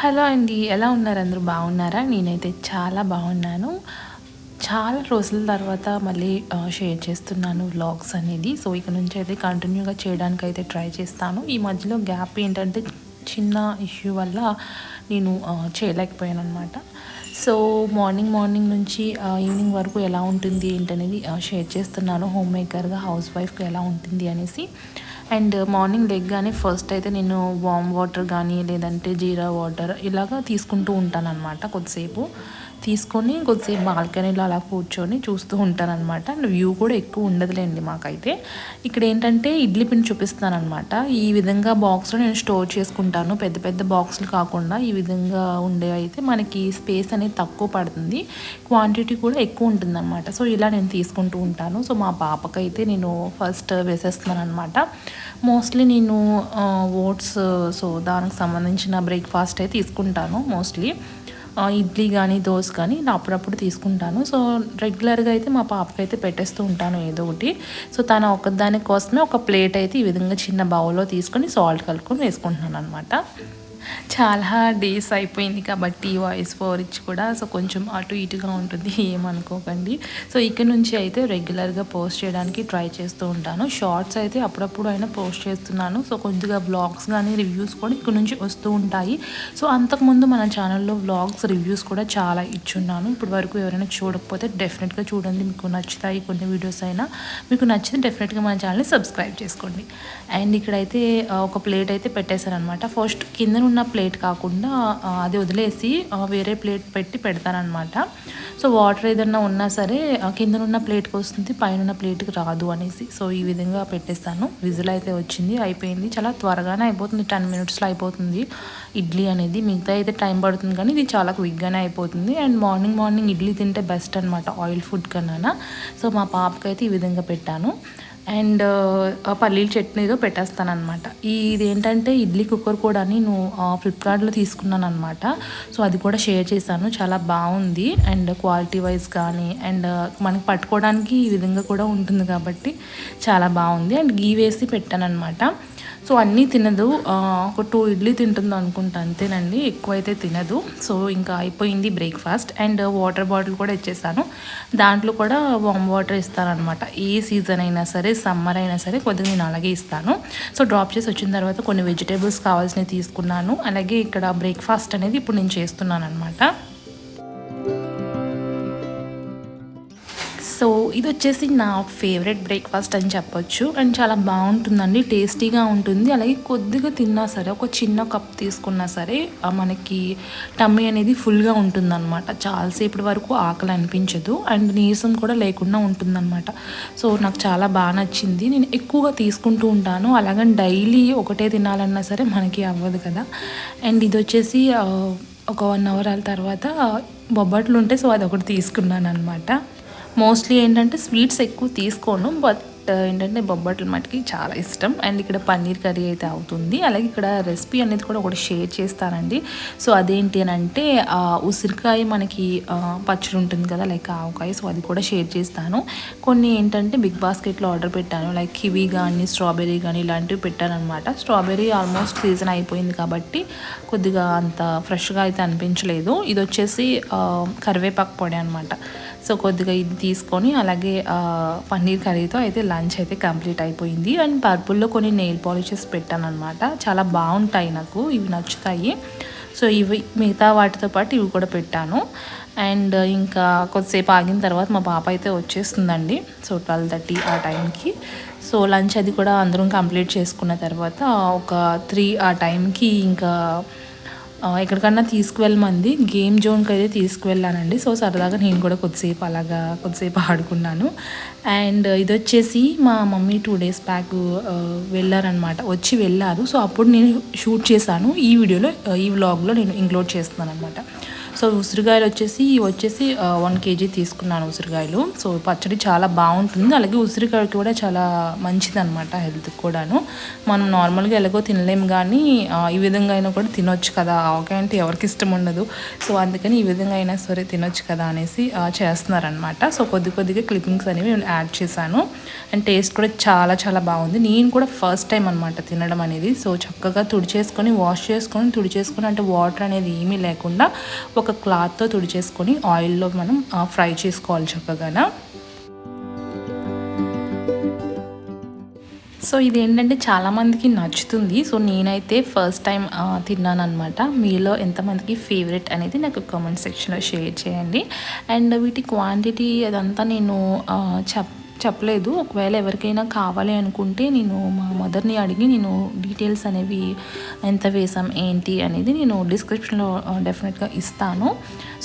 Hello అండి ఎలా ఉన్నారు? అందరూ బాగున్నారా? నేనైతే చాలా బాగున్నాను. చాలా రోజుల తర్వాత మళ్ళీ షేర్ చేస్తున్నాను వ్లాగ్స్ అనేది. సో ఇక నుంచి అయితే కంటిన్యూగా చేయడానికి అయితే ట్రై చేస్తాను. ఈ మధ్యలో గ్యాప్ ఏంటంటే చిన్న ఇష్యూ వల్ల నేను చేయలేకపోయాను అనమాట సో మార్నింగ్ మార్నింగ్ నుంచి ఈవినింగ్ వరకు ఎలా ఉంటుంది ఏంటనేది షేర్ చేస్తున్నాను. హోమ్ మేకర్గా హౌస్ వైఫ్గా ఎలా ఉంటుంది అనేసి. అండ్ మార్నింగ్ లెగ్గానే ఫస్ట్ అయితే నేను వామ్ వాటర్ కానీ లేదంటే జీరా వాటర్ ఇలాగా తీసుకుంటూ ఉంటాను అనమాట కొద్దిసేపు. తీసుకొని కొద్దిసేపు బాల్కనీలో అలా కూర్చొని చూస్తూ ఉంటాను అనమాట అండ్ వ్యూ కూడా ఎక్కువ ఉండదులేండి మాకైతే. ఇక్కడ ఏంటంటే ఇడ్లీ పిండి చూపిస్తాను అనమాట ఈ విధంగా బాక్స్లో నేను స్టోర్ చేసుకుంటాను. పెద్ద పెద్ద బాక్సులు కాకుండా ఈ విధంగా ఉండేవి అయితే మనకి స్పేస్ అనేది తక్కువ పడుతుంది. క్వాంటిటీ కూడా ఎక్కువ ఉంటుంది అనమాట సో ఇలా నేను తీసుకుంటూ ఉంటాను. సో మా పాపకైతే నేను ఫస్ట్ వేసేస్తున్నాను అనమాట మోస్ట్లీ నేను ఓట్స్ సో దానికి సంబంధించిన బ్రేక్ఫాస్ట్ అయితే తీసుకుంటాను మోస్ట్లీ ఇడ్లీ కానీ దోశ కానీ నేను అప్పుడప్పుడు తీసుకుంటాను. సో రెగ్యులర్గా అయితే మా పాపకి అయితే పెట్టేస్తూ ఉంటాను ఏదో ఒకటి. సో తన ఒకదాని కోసమే ఒక ప్లేట్ అయితే ఈ విధంగా చిన్న బౌల్లో తీసుకొని సాల్ట్ కలుపుకొని వేసుకుంటున్నాను అనమాట చాలా డేస్ అయిపోయింది కాబట్టి వాయిస్ ఫోర్ ఇచ్చి కూడా సో కొంచెం అటు ఇటుగా ఉంటుంది ఏమనుకోకండి. సో ఇక్కడ నుంచి అయితే రెగ్యులర్గా పోస్ట్ చేయడానికి ట్రై చేస్తూ ఉంటాను. షార్ట్స్ అయితే అప్పుడప్పుడు అయినా పోస్ట్ చేస్తున్నాను. సో కొద్దిగా వ్లాగ్స్ కానీ రివ్యూస్ కూడా ఇక్కడ నుంచి వస్తూ ఉంటాయి. సో అంతకుముందు మన ఛానల్లో వ్లాగ్స్ రివ్యూస్ కూడా చాలా ఇచ్చున్నాను. ఇప్పటి వరకు ఎవరైనా చూడకపోతే డెఫినెట్గా చూడండి. మీకు నచ్చుతాయి కొన్ని వీడియోస్ అయినా. మీకు నచ్చితే డెఫినెట్గా మన ఛానల్ని సబ్స్క్రైబ్ చేసుకోండి. అండ్ ఇక్కడైతే ఒక ప్లేట్ అయితే పెట్టేశాను అనమాట ఫస్ట్ కింద ఉన్న ప్లేట్ కాకుండా అది వదిలేసి వేరే ప్లేట్ పెట్టి పెడతానమాట సో వాటర్ ఏదన్నా ఉన్నా సరే కిందనున్న ఉన్న ప్లేట్కి వస్తుంది పైన ఉన్న ప్లేట్కి రాదు అనేసి. సో ఈ విధంగా పెట్టేస్తాను. విజిల్ అయితే వచ్చింది అయిపోయింది. చాలా త్వరగానే అయిపోతుంది టెన్ మినిట్స్లో అయిపోతుంది. ఇడ్లీ అనేది మిగతా అయితే టైం పడుతుంది కానీ ఇది చాలా క్విక్గానే అయిపోతుంది. అండ్ మార్నింగ్ మార్నింగ్ ఇడ్లీ తింటే బెస్ట్ అనమాట ఆయిల్ ఫుడ్ కన్నా సో మా పాపకైతే ఈ విధంగా పెట్టాను. అండ్ పల్లీల చట్నీతో పెట్టేస్తాను అనమాట ఇది ఏంటంటే ఇడ్లీ కుక్కర్ కూడా నేను ఫ్లిప్కార్ట్లో తీసుకున్నాను అనమాట సో అది కూడా షేర్ చేశాను. చాలా బాగుంది. అండ్ క్వాలిటీ వైజ్ కానీ అండ్ మనకి పట్టుకోవడానికి ఈ విధంగా కూడా ఉంటుంది కాబట్టి చాలా బాగుంది. అండ్ గీ వేసి పెట్టాను అనమాట సో అన్నీ తినదు. ఒక టూ ఇడ్లీ తింటుంది అనుకుంటా అంతేనండి. ఎక్కువ అయితే తినదు. సో ఇంకా అయిపోయింది బ్రేక్ఫాస్ట్ అండ్ వాటర్ బాటిల్ కూడా ఇచ్చేసాను. దాంట్లో కూడా వామ్ వాటర్ ఇస్తానమాట ఏ సీజన్ అయినా సరే సమ్మర్ అయినా సరే కొద్దిగా నేను అలాగే ఇస్తాను. సో డ్రాప్ చేసి వచ్చిన తర్వాత కొన్ని వెజిటేబుల్స్ కావాల్సినవి తీసుకున్నాను. అలాగే ఇక్కడ బ్రేక్ఫాస్ట్ అనేది ఇప్పుడు నేను చేస్తున్నాను అనమాట ఇది వచ్చేసి నా ఫేవరెట్ బ్రేక్ఫాస్ట్ అని చెప్పొచ్చు. అండ్ చాలా బాగుంటుందండి టేస్టీగా ఉంటుంది. అలాగే కొద్దిగా తిన్నా సరే ఒక చిన్న కప్ తీసుకున్నా సరే మనకి టమ్మీ అనేది ఫుల్గా ఉంటుందన్నమాట. చాలాసేపటి వరకు ఆకలి అనిపించదు. అండ్ నీరసం కూడా లేకుండా ఉంటుందన్నమాట. సో నాకు చాలా బాగా నచ్చింది. నేను ఎక్కువగా తీసుకుంటూ ఉంటాను. అలాగని డైలీ ఒకటే తినాలన్నా సరే మనకి అవ్వదు కదా. అండ్ ఇది వచ్చేసి ఒక వన్ అవర్ తర్వాత బొబ్బట్లు ఉంటే సో అది ఒకటి తీసుకున్నాను అనమాట మోస్ట్లీ ఏంటంటే స్వీట్స్ ఎక్కువ తీసుకోను బట్ uh, ఏంటంటే బొబ్బట్లు మటుకి చాలా ఇష్టం. అండ్ ఇక్కడ పన్నీర్ కర్రీ అయితే అవుతుంది. అలాగే ఇక్కడ రెసిపీ అనేది కూడా ఒకటి షేర్ చేస్తానండి. సో అదేంటి అని అంటే ఉసిరికాయ మనకి పచ్చడి ఉంటుంది కదా లైక్ ఆవకాయ. సో అది కూడా షేర్ చేస్తాను. కొన్ని ఏంటంటే బిగ్ బాస్కెట్లో ఆర్డర్ పెట్టాను. లైక్ కివీ కానీ స్ట్రాబెర్రీ కానీ ఇలాంటివి పెట్టాను అనమాట స్ట్రాబెర్రీ ఆల్మోస్ట్ సీజన్ అయిపోయింది కాబట్టి కొద్దిగా అంత ఫ్రెష్గా అయితే అనిపించలేదు. ఇది వచ్చేసి కరివేపాకు పొడి అనమాట సో కొద్దిగా ఇది తీసుకొని అలాగే పన్నీర్ కర్రీతో అయితే లంచ్ అయితే కంప్లీట్ అయిపోయింది. అండ్ పర్పుల్లో కొన్ని నెయిల్ పాలిషెస్ పెట్టాను అనమాట చాలా బాగుంటాయి నాకు. ఇవి నచ్చుతాయి. సో ఇవి మిగతా వాటితో పాటు ఇవి కూడా పెట్టాను. అండ్ ఇంకా కొద్దిసేపు ఆగిన తర్వాత మా పాప అయితే వచ్చేస్తుందండి. సో ట్వెల్వ్ థర్టీ ఆ టైంకి. సో లంచ్ అది కూడా అందరం కంప్లీట్ చేసుకున్న తర్వాత ఒక త్రీ ఆ టైంకి ఇంకా ఎక్కడికన్నా తీసుకువెళ్ళమంది. గేమ్ జోన్కి అయితే తీసుకువెళ్ళానండి. సో సరదాగా నేను కూడా కొద్దిసేపు అలాగా కొద్దిసేపు ఆడుకున్నాను. అండ్ ఇది వచ్చేసి మా మమ్మీ టూ డేస్ బ్యాక్ వెళ్ళారనమాట. వచ్చి వెళ్ళారు. సో అప్పుడు నేను షూట్ చేశాను. ఈ వీడియోలో ఈ వ్లాగ్లో నేను ఇంక్లూడ్ చేస్తున్నాను అనమాట సో ఉసిరికాయలు వచ్చేసి వచ్చేసి వన్ కేజీ తీసుకున్నాను ఉసిరికాయలు సో పచ్చడి చాలా బాగుంటుంది. అలాగే ఉసిరికాయకి కూడా చాలా మంచిదనమాట హెల్త్కి కూడాను. మనం నార్మల్గా ఎలాగో తినలేము కానీ ఈ విధంగా అయినా కూడా తినొచ్చు కదా. ఆవకాయ అంటే ఎవరికి ఇష్టం ఉండదు. సో అందుకని ఈ విధంగా అయినా సరే తినొచ్చు కదా అనేసి చేస్తున్నారనమాట సో కొద్ది కొద్దిగా క్లిప్పింగ్స్ అనేవి నేను యాడ్ చేశాను. అండ్ టేస్ట్ కూడా చాలా చాలా బాగుంది. నేను కూడా ఫస్ట్ టైం అనమాట తినడం అనేది. సో చక్కగా తుడిచేసుకొని వాష్ చేసుకొని తుడిచేసుకొని అంటే వాటర్ అనేది ఏమీ లేకుండా ఒక క్లాత్తో తుడిచేసుకొని ఆయిల్లో మనం ఫ్రై చేసుకోవాలి చక్కగా సో ఇది ఏంటంటే చాలామందికి నచ్చుతుంది. సో నేనైతే ఫస్ట్ టైం తిన్నాను అనమాట మీలో ఎంతమందికి ఫేవరెట్ అనేది నాకు కామెంట్ సెక్షన్లో షేర్ చేయండి. అండ్ వీటి క్వాంటిటీ అదంతా నేను చెప్ప చెప్ చెప్పలేదు. ఒకవేళ ఎవరికైనా కావాలి అనుకుంటే నేను మా మదర్ని అడిగి నేను డీటెయిల్స్ అనేవి ఎంత వేసాం ఏంటి అనేది నేను డిస్క్రిప్షన్లో డెఫినెట్గా ఇస్తాను.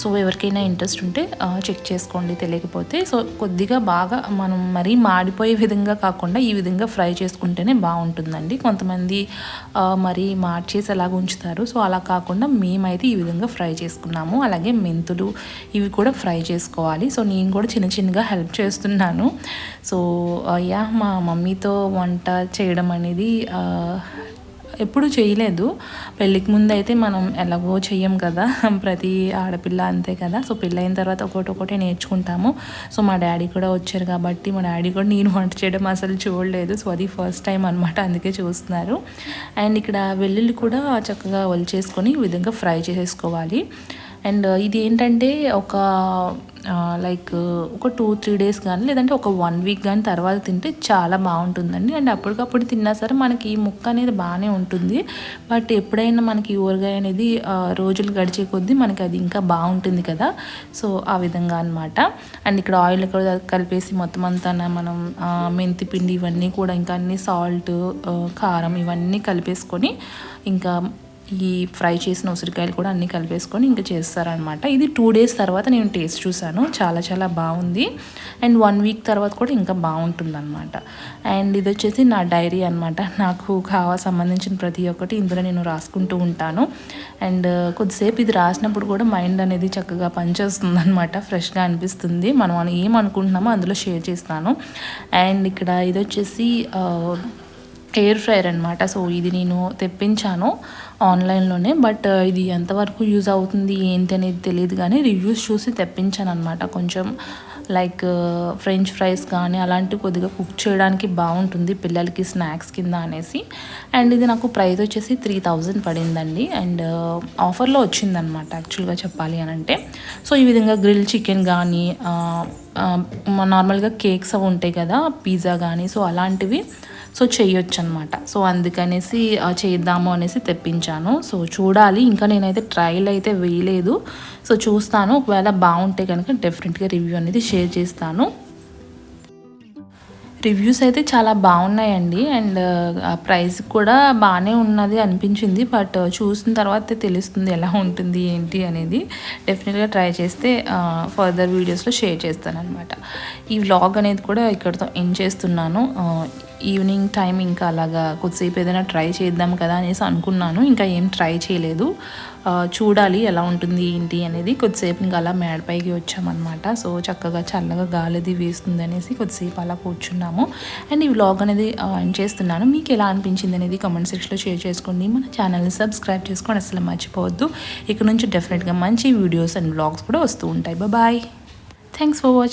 సో ఎవరికైనా ఇంట్రెస్ట్ ఉంటే చెక్ చేసుకోండి తెలియకపోతే. సో కొద్దిగా బాగా మనం మరీ మాడిపోయే విధంగా కాకుండా ఈ విధంగా ఫ్రై చేసుకుంటేనే బాగుంటుందండి. కొంతమంది మరీ మార్చేసి అలాగ ఉంచుతారు. సో అలా కాకుండా మేమైతే ఈ విధంగా ఫ్రై చేసుకున్నాము. అలాగే మెంతులు ఇవి కూడా ఫ్రై చేసుకోవాలి. సో నేను కూడా చిన్న చిన్నగా హెల్ప్ చేస్తున్నాను. సో యా మా మమ్మీతో వంట చేయడం అనేది ఎప్పుడు చేయలేదు. పెళ్ళికి ముందు అయితే మనం ఎలాగో చెయ్యం కదా ప్రతి ఆడపిల్ల అంతే కదా. సో పెళ్ళైన తర్వాత ఒకటి ఒకటి నేర్చుకుంటాము. సో మా డాడీ కూడా వచ్చారు కాబట్టి మా డాడీ కూడా నేను వంట చేయడం అసలు చూడలేదు. సో అది ఫస్ట్ టైం అనమాట అందుకే చూస్తున్నారు. అండ్ ఇక్కడ వెల్లుల్లి కూడా చక్కగా ఒలిచేసుకొని ఈ విధంగా ఫ్రై చేసేసుకోవాలి. అండ్ ఇది ఏంటంటే ఒక లైక్ ఒక టూ త్రీ డేస్ కానీ లేదంటే ఒక వన్ వీక్ కానీ తర్వాత తింటే చాలా బాగుంటుందండి. అండ్ అప్పటికప్పుడు తిన్నా సరే మనకి ఈ ముక్క అనేది బాగానే ఉంటుంది. బట్ ఎప్పుడైనా మనకి ఊరగాయ అనేది రోజులు గడిచే కొద్దీ మనకి అది ఇంకా బాగుంటుంది కదా. సో ఆ విధంగా అనమాట అండ్ ఇక్కడ ఆయిల్ కూడా కలిపేసి మొత్తం అంతా మనం మెంతి పిండి ఇవన్నీ కూడా ఇంకా అన్ని సాల్ట్ కారం ఇవన్నీ కలిపేసుకొని ఇంకా ఈ ఫ్రై చేసిన ఉసిరికాయలు కూడా అన్నీ కలిపేసుకొని ఇంకా చేస్తారనమాట. ఇది టూ డేస్ తర్వాత నేను టేస్ట్ చూశాను. చాలా చాలా బాగుంది. అండ్ వన్ వీక్ తర్వాత కూడా ఇంకా బాగుంటుంది అనమాట అండ్ ఇది వచ్చేసి నా డైరీ అనమాట. నాకు కావా సంబంధించిన ప్రతి ఒక్కటి ఇందులో నేను రాసుకుంటూ ఉంటాను. అండ్ కొద్దిసేపు ఇది రాసినప్పుడు కూడా మైండ్ అనేది చక్కగా పనిచేస్తుంది అనమాట ఫ్రెష్గా అనిపిస్తుంది. మనం ఏమనుకుంటున్నామో అందులో షేర్ చేస్తాను. అండ్ ఇక్కడ ఇది వచ్చేసి ఎయిర్ ఫ్రైయర్ అనమాట సో ఇది నేను తెప్పించాను ఆన్లైన్లోనే. బట్ ఇది ఎంతవరకు యూజ్ అవుతుంది ఏంటి అనేది తెలియదు కానీ రివ్యూస్ చూసి తెప్పించాను అనమాట కొంచెం లైక్ ఫ్రెంచ్ ఫ్రైస్ కానీ అలాంటివి కొద్దిగా కుక్ చేయడానికి బాగుంటుంది పిల్లలకి స్నాక్స్ కింద అనేసి. అండ్ ఇది నాకు ప్రైస్ వచ్చేసి త్రీ థౌజండ్ పడిందండి. అండ్ ఆఫర్లో వచ్చిందనమాట యాక్చువల్గా చెప్పాలి అని అంటే. సో ఈ విధంగా గ్రిల్ చికెన్ కానీ నార్మల్గా కేక్స్ అవి ఉంటాయి కదా పిజ్జా కానీ సో అలాంటివి సో చేయొచ్చు అనమాట సో అందుకనేసి చేద్దాము అనేసి తెప్పించాను. సో చూడాలి. ఇంకా నేనైతే ట్రయల్ అయితే వేయలేదు. సో చూస్తాను. ఒకవేళ బాగుంటే కనుక డెఫినెట్గా రివ్యూ అనేది షేర్ చేస్తాను. రివ్యూస్ అయితే చాలా బాగున్నాయండి. అండ్ ఆ ప్రైస్ కూడా బాగానే ఉన్నది అనిపించింది. బట్ చూసిన తర్వాత తెలుస్తుంది ఎలా ఉంటుంది ఏంటి అనేది. డెఫినెట్గా ట్రై చేస్తే ఫర్దర్ వీడియోస్లో షేర్ చేస్తాను అనమాట ఈ వ్లాగ్ అనేది కూడా ఇక్కడితో ఎండ్ చేస్తున్నాను. ఈవినింగ్ టైం ఇంకా అలాగా కొద్దిసేపు ఏదైనా ట్రై చేద్దాం కదా అనేసి అనుకున్నాను. ఇంకా ఏం ట్రై చేయలేదు. చూడాలి ఎలా ఉంటుంది ఏంటి అనేది కొద్దిసేపు ఇంకా అలా మేడపైకి వచ్చామన్నమాట. సో చక్కగా చల్లగా గాలిది వేస్తుంది అనేసి కొద్దిసేపు అలా కూర్చున్నాము. అండ్ ఈ వ్లాగ్ అనేది ఎండ్ చేస్తున్నాను. మీకు ఎలా అనిపించింది అనేది కామెంట్ సెక్షన్లో షేర్ చేసుకోండి. మన ఛానల్ని సబ్స్క్రైబ్ చేసుకొని అసలు మర్చిపోవద్దు. ఇక్కడ నుంచి డెఫినెట్గా మంచి వీడియోస్ అండ్ వ్లాగ్స్ కూడా వస్తూ ఉంటాయి. Bye thanks for watching